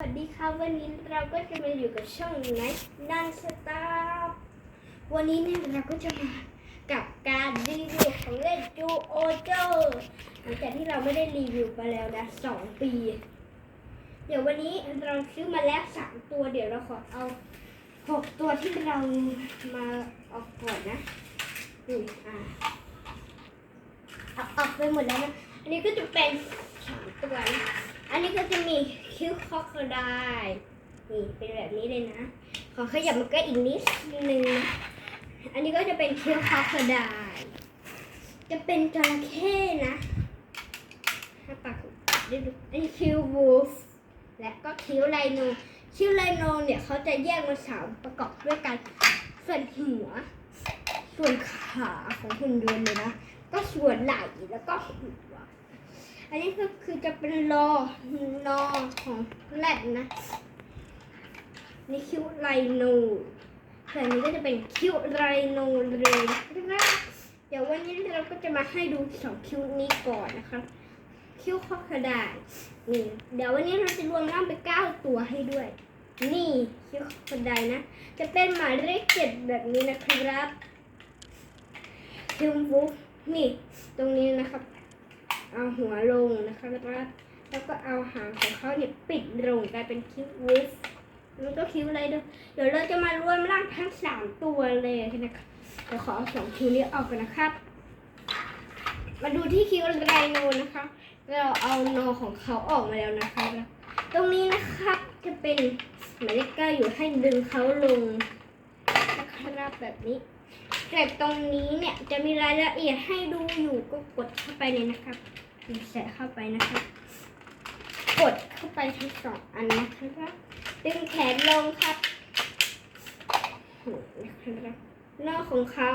สวัสดีครับวันนี้เราก็จะมาอยู่กับช่องไนท์นันสตาร์วันนี้เนี่ยเราก็จะมากับการรีวิวของเล่นจูโอโจหลังจากที่เราไม่ได้รีวิวไปแล้วนะสองปี เดี๋ยววันนี้เราซื้อมาแล้วสามตัวเดี๋ยวเราขอเอาหกตัวที่เรามาออกก่อนนะอืมอ่าเอาออกไปหมดแล้วนะอันนี้ก็จะเป็นสามตัวนะอันนี้ก็จะมี คิ้วคอคไดนี่เป็นแบบนี้เลยนะ ขอขยับมันก็อีกนิดนึงนะอันนี้ก็จะเป็นคิ้วคอคไดจะเป็นจระเข้นะถ้าปากด้ดูอันนี้คิ้ววูฟและก็คิ้วไลโนคิ้วไลโนเนี่ยเขาจะแยกมาสามประกอบด้วยกัน ส่วนหัว ส่วนขาของหุ่นยนต์เลยนะ ก็ส่วนไหล่แล้วก็ อันนี้ก็คือจะเป็นรอรอของแรดนะ นี่คิ้วไรโนส่วนนี้ก็จะเป็นคิ้วไรโนเลยนะครับเดี๋ยววันนี้เราก็จะมาให้ดูสองคิ้วนี้ก่อนนะครับคิ้วข้อกระดาษนี่ เดี๋ยววันนี้เราจะรวมร่างไปเก้าตัวให้ด้วย นี่คิ้วข้อกระดาษนะ จะเป็นหมายเลขเจ็ดแบบนี้นะครับคิ้วบุ๊กนี่ ตรงนี้นะครับ เอาหัวลงนะคะแล้วก็แล้วก็เอาหางของเขาเนี่ยปิดลงกลายเป็นคิ้ววูฟแล้วก็คิ้วอะไรด้วยเดี๋ยวเราจะมารวมร่างทั้งสามตัวเลยนะคะเดี๋ยวขอเอาสองคิ้วนี้ออกกันนะครับ มาดูที่คิ้วไรโนนะคะ เราเอาโนของเขาออกมาแล้วนะคะตรงนี้นะครับจะเป็นหมายเลขเก้าอยู่ให้ดึงเขาลงนะครับแบบนี้ แต่ตรงนี้เนี่ยจะมีรายละเอียดให้ดูอยู่ก็กดเข้าไปเลยนะครับแสะเข้าไปนะครับ กดเข้าไปทั้งสองอันนะครับดึงแขนลงครับนะครับนอกของเขา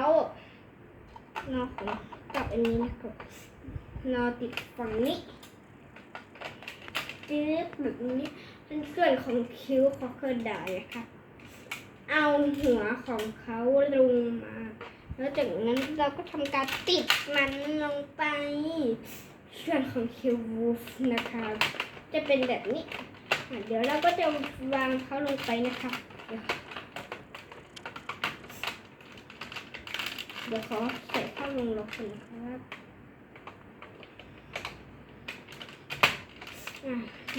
นอกของกับอันนี้นะครับนอติดฝั่งนี้จืดแบบนี้เป็นส่วนของคิ้วของกระดาษนะครับ เอาหัวของเขาลงมา แล้วจากนั้นเราก็ทำการติดมันลงไป ส่วนของคิววูฟนะคะจะเป็นแบบนี้ เดี๋ยวเราก็จะวางเขาลงไปนะคะ เดี๋ยวเดี๋ยวขอใส่เข้าลงลงก่อนนะครับ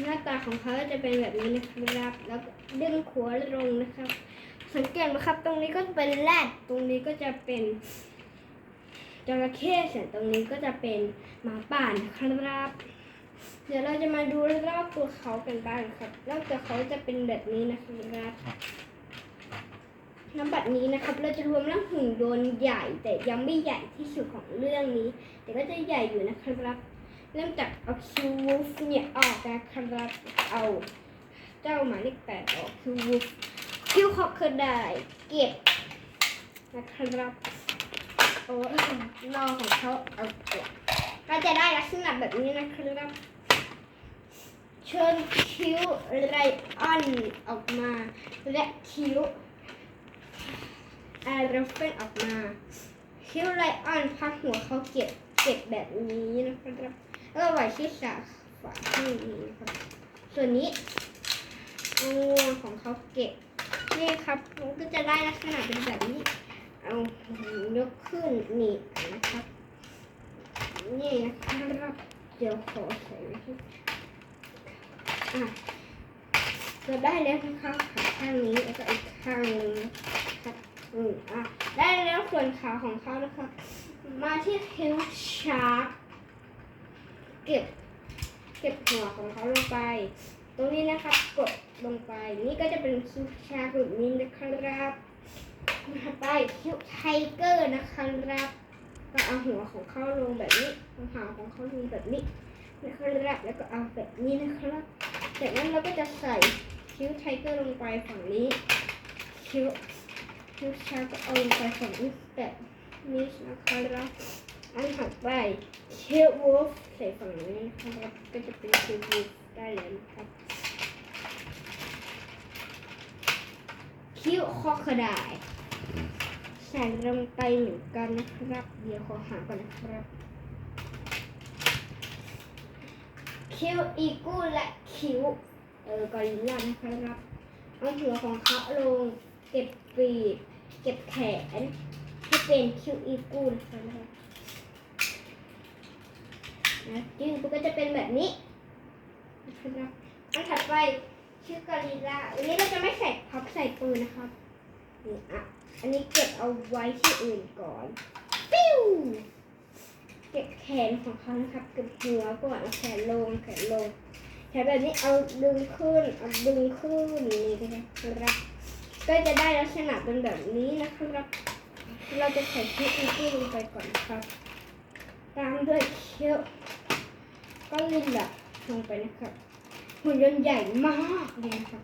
หน้าตาของเขาจะเป็นแบบนี้นะครับ แล้วดึงขัวลงนะครับ สังเกตนะครับ ตรงนี้ก็จะเป็นแรดตรงนี้ก็จะเป็นจระเข้ส่วนตรงนี้ก็จะเป็นหมาป่านะครับ เดี๋ยวเราจะมาดูรอบตัวเขากันบ้างครับรอบตัวเขาจะเป็นแบบนี้นะครับน้ำบัดนี้นะครับ เราจะรวมร่างหุ่นยนต์ใหญ่แต่ยังไม่ใหญ่ที่สุดของเรื่องนี้ แต่ก็จะใหญ่อยู่นะครับ เริ่มจากเอาคิววูฟเนี่ยออกนะครับเอาเจ้าหมายเลขแปดออกคิววูฟ คิ้วขอคือได้เก็บนะครับโอ้ยนอของเขาเอาเก็บก็จะได้ลักษณะแบบนี้นะครับ เชิญคิ้วไรออนออกมา และคิ้วแอร์เฟนออกมา คิ้วไรออนพักหัวเขาเก็บเก็บแบบนี้นะครับแล้วก็ไว้ที่สาฝาข้างนี้นะครับ ส่วนนี้อางวงของเขาเก็บ นี่ครับมันก็จะได้ลักษณะเป็นแบบนี้ เอายกขึ้นนี่นะครับ นี่นะครับ เดี๋ยวขอใส่ไว้ที่อะจะได้แล้วนะครับขาข้างนี้แล้วก็อีกข้างหนึงครับอืมอะได้แล้วส่วนขาของเขานะครับ มาที่คิ้วชาร์กเก็บ เก็บหัวของเขาลงไป ตรงนี้นะครับ กดลงไป นี่ก็จะเป็นคิ้วชาร์กแบบนี้นะครับมาไปคิวไทเกอร์นะครับก็เอาหัวของเขาลงแบบนี้เอาหางของเขาลงแบบนี้นะครับแล้วก็เอาแบบนี้นะครับจากนั้นเราก็จะใส่คิ้วไทเกอร์ลงไปฝั่งนี้คิ้วคิ้วชาก็เอาลงไปฝั่งนี้แบบนี้นะครับอันถัดไปคิ้ววูฟใส่ฝั่งนี้นะครับก็จะเป็นคิ้ววูฟได้แล้วนะ ครับคิ้วคอขดายใส่ลงไปเหมือนกันนะครับ เดี๋ยวขอหาก่อนนะครับ คิ้วอีกูและคิ้วเออกอริลลานะครับเอาหัวของเขาลงเก็บปีกเก็บแขนให้เป็นคิวอีกูนะครับนะจึงมันก็จะเป็นแบบนี้นะครับอันถัดไปชื่อกอริลลาอันนี้เราจะไม่ใส่พับใส่ปืนนะครับนี่ อะอันนี้เก็บเอาไว้ที่อื่นก่อน ปิ้ว เก็บแขนของเขานะครับ เก็บหัวก่อนเอาแขนลง แขนลง แขนแบบนี้เอาดึงขึ้น เอาดึงขึ้นนี่นะครับ ก็จะได้ลักษณะเป็นแบบนี้นะครับ เราจะใส่ชิ้นอีกลงไปก่อนครับ ตามด้วยเคี้ยก็ลินละลงไปนะครับหุ่นยนต์ใหญ่มากเลยนะครับ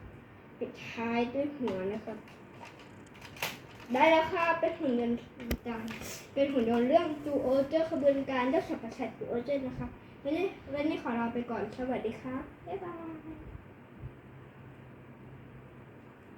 ปิดท้ายด้วยหัวนะครับ ได้แล้วค่ะเป็นหุ่นยนต์ต่างเป็นหุ่นยนต์เรื่องจูโอเจอร์ขบวนการเจ้าสัตว์ประสาทจูโอเจอร์นะคะวันนี้วันนี้ขอลาไปก่อนสวัสดีค่ะบ๊ายบาย